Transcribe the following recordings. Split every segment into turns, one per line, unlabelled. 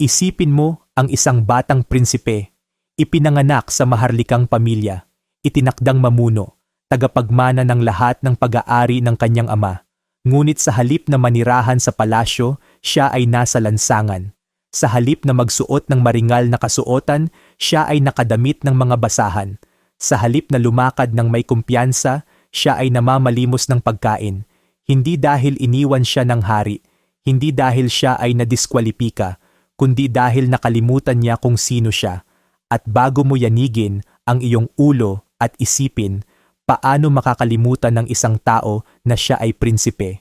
Isipin mo ang isang batang prinsipe, ipinanganak sa maharlikang pamilya, itinakdang mamuno, tagapagmana ng lahat ng pag-aari ng kanyang ama. Ngunit sa halip na manirahan sa palasyo, siya ay nasa lansangan. Sa halip na magsuot ng maringal na kasuotan, siya ay nakadamit ng mga basahan. Sa halip na lumakad ng may kumpiyansa, siya ay namamalimos ng pagkain. Hindi dahil iniwan siya ng hari, hindi dahil siya ay nadiskwalipika, kundi dahil nakalimutan niya kung sino siya. At bago mo yanigin ang iyong ulo at isipin, paano makakalimutan ng isang tao na siya ay prinsipe?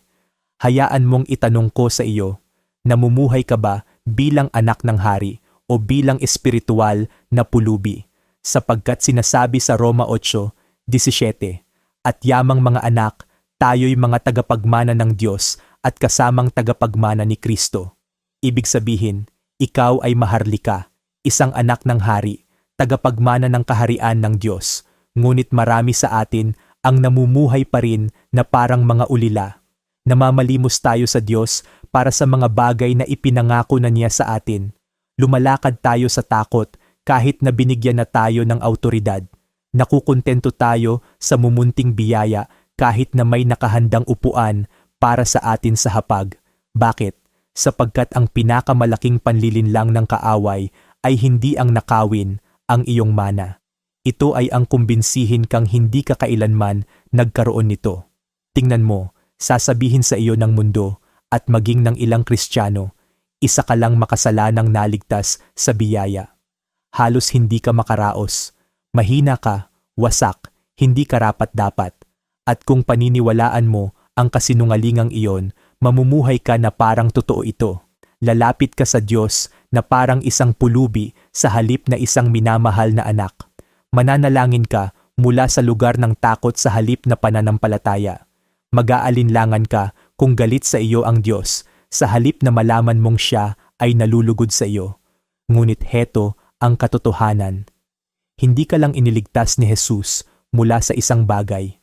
Hayaan mong itanong ko sa iyo, namumuhay ka ba bilang anak ng hari o bilang espiritual na pulubi? Sapagkat sinasabi sa Roma 8:17, At yamang mga anak, tayo'y mga tagapagmana ng Diyos at kasamang tagapagmana ni Kristo. Ibig sabihin, ikaw ay maharlika, isang anak ng hari, tagapagmana ng kaharian ng Diyos. Ngunit marami sa atin ang namumuhay pa rin na parang mga ulila. Namamalimos tayo sa Diyos para sa mga bagay na ipinangako na niya sa atin. Lumalakad tayo sa takot kahit na binigyan na tayo ng autoridad. Nakukontento tayo sa mumunting biyaya kahit na may nakahandang upuan para sa atin sa hapag. Bakit? Sapagkat ang pinakamalaking panlilinlang ng kaaway ay hindi ang nakawin, ang iyong mana. Ito ay ang kumbinsihin kang hindi ka kailanman nagkaroon nito. Tingnan mo, sasabihin sa iyo ng mundo at maging ng ilang Kristiyano, isa ka lang makasalanang naligtas sa biyaya. Halos hindi ka makaraos. Mahina ka, wasak, hindi karapat dapat. At kung paniniwalaan mo ang kasinungalingang iyon, mamumuhay ka na parang totoo ito. Lalapit ka sa Diyos na parang isang pulubi sa halip na isang minamahal na anak. Mananalangin ka mula sa lugar ng takot sa halip na pananampalataya. Mag-aalinlangan ka kung galit sa iyo ang Diyos sa halip na malaman mong siya ay nalulugod sa iyo. Ngunit heto ang katotohanan. Hindi ka lang iniligtas ni Jesus mula sa isang bagay.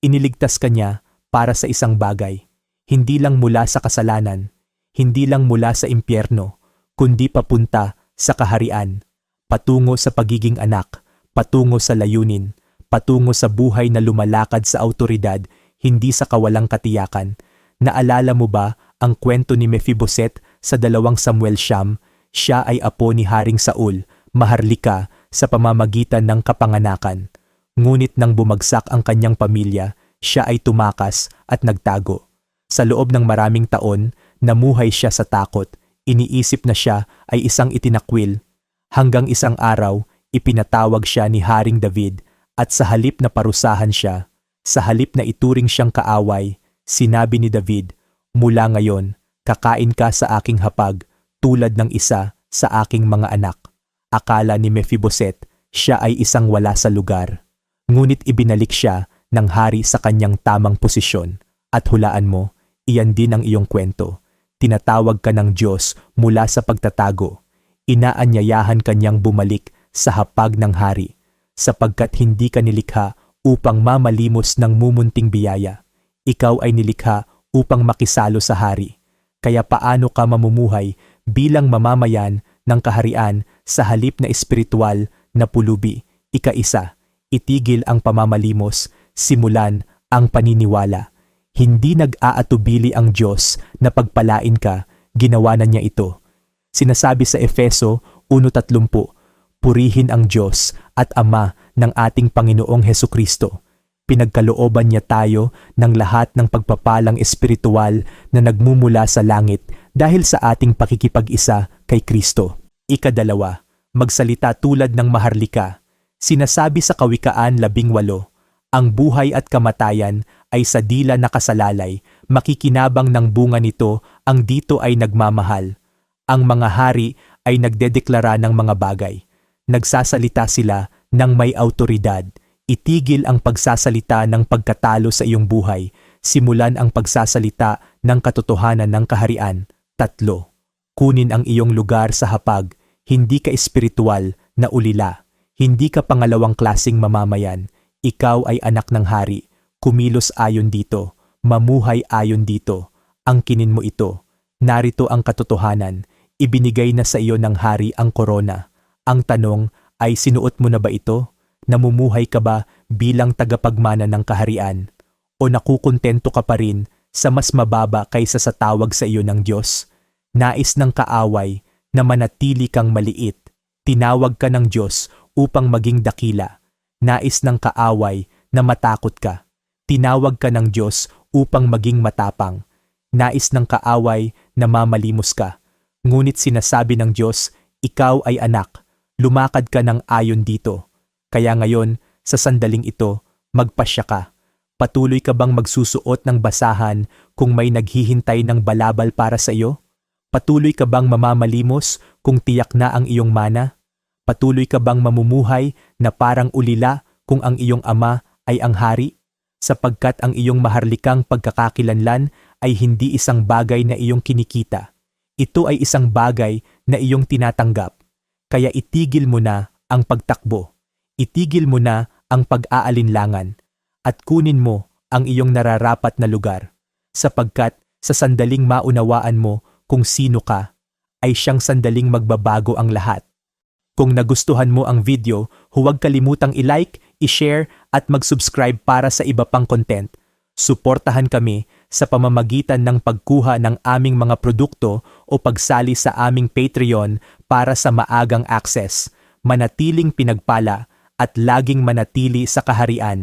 Iniligtas ka niya para sa isang bagay. Hindi lang mula sa kasalanan, hindi lang mula sa impyerno, kundi papunta sa kaharian, patungo sa pagiging anak, patungo sa layunin, patungo sa buhay na lumalakad sa autoridad, hindi sa kawalang katiyakan. Naalala mo ba ang kwento ni Mephiboset sa dalawang Samuel Siyam? Siya ay apo ni Haring Saul, maharlika sa pamamagitan ng kapanganakan. Ngunit nang bumagsak ang kanyang pamilya, siya ay tumakas at nagtago. Sa loob ng maraming taon, namuhay siya sa takot. Iniisip na siya ay isang itinakwil. Hanggang isang araw, ipinatawag siya ni Haring David at sa halip na parusahan siya, sa halip na ituring siyang kaaway, sinabi ni David, Mula ngayon, kakain ka sa aking hapag tulad ng isa sa aking mga anak. Akala ni Mephiboset, siya ay isang wala sa lugar. Ngunit ibinalik siya ng hari sa kanyang tamang posisyon. At hulaan mo, iyan din ang iyong kwento. Tinatawag ka ng Diyos mula sa pagtatago. Inaanyayahan kanyang bumalik sa hapag ng hari, sapagkat hindi ka nilikha upang mamalimos ng mumunting biyaya. Ikaw ay nilikha upang makisalo sa hari. Kaya paano ka mamumuhay bilang mamamayan ng kaharian sa halip na espiritual na pulubi? Ika-isa, itigil ang pamamalimos simulan ang paniniwala. Hindi nag-aatubili ang Diyos na pagpalain ka, ginawa na niya ito. Sinasabi sa Efeso 1.30, Purihin ang Diyos at Ama ng ating Panginoong Heso Kristo. Pinagkalooban niya tayo ng lahat ng pagpapalang espiritual na nagmumula sa langit dahil sa ating pakikipag-isa kay Kristo. Ikadalawa, magsalita tulad ng maharlika. Sinasabi sa Kawikaan 18, ang buhay at kamatayan ay sa dila nakasalalay, makikinabang ng bunga nito ang dito ay nagmamahal. Ang mga hari ay nagdedeklara ng mga bagay. Nagsasalita sila ng may autoridad. Itigil ang pagsasalita ng pagkatalo sa iyong buhay. Simulan ang pagsasalita ng katotohanan ng kaharian. Tatlo. Kunin ang iyong lugar sa hapag. Hindi ka espiritual na ulila. Hindi ka pangalawang klasing mamamayan ikaw ay anak ng hari, kumilos ayon dito, mamuhay ayon dito, angkinin mo ito. Narito ang katotohanan, ibinigay na sa iyo ng hari ang korona. Ang tanong ay sinuot mo na ba ito? Namumuhay ka ba bilang tagapagmana ng kaharian? O nakukontento ka pa rin sa mas mababa kaysa sa tawag sa iyo ng Diyos? Nais ng kaaway na manatili kang maliit. Tinawag ka ng Diyos upang maging dakila. Nais ng kaaway na matakot ka. Tinawag ka ng Diyos upang maging matapang. Nais ng kaaway na mamalimos ka. Ngunit sinasabi ng Diyos, ikaw ay anak, lumakad ka ng ayon dito. Kaya ngayon, sa sandaling ito, magpasya ka. Patuloy ka bang magsusuot ng basahan kung may naghihintay ng balabal para sa iyo? Patuloy ka bang mamamalimos kung tiyak na ang iyong mana? Patuloy ka bang mamumuhay na parang ulila kung ang iyong ama ay ang hari? Sapagkat ang iyong maharlikang pagkakakilanlan ay hindi isang bagay na iyong kinikita. Ito ay isang bagay na iyong tinatanggap. Kaya itigil mo na ang pagtakbo. Itigil mo na ang pag-aalinlangan. At kunin mo ang iyong nararapat na lugar. Sapagkat sa sandaling maunawaan mo kung sino ka, ay siyang sandaling magbabago ang lahat. Kung nagustuhan mo ang video, huwag kalimutang i-like, i-share at mag-subscribe para sa iba pang content. Suportahan kami sa pamamagitan ng pagkuha ng aming mga produkto o pagsali sa aming Patreon para sa maagang access, manatiling pinagpala at laging manatili sa kaharian.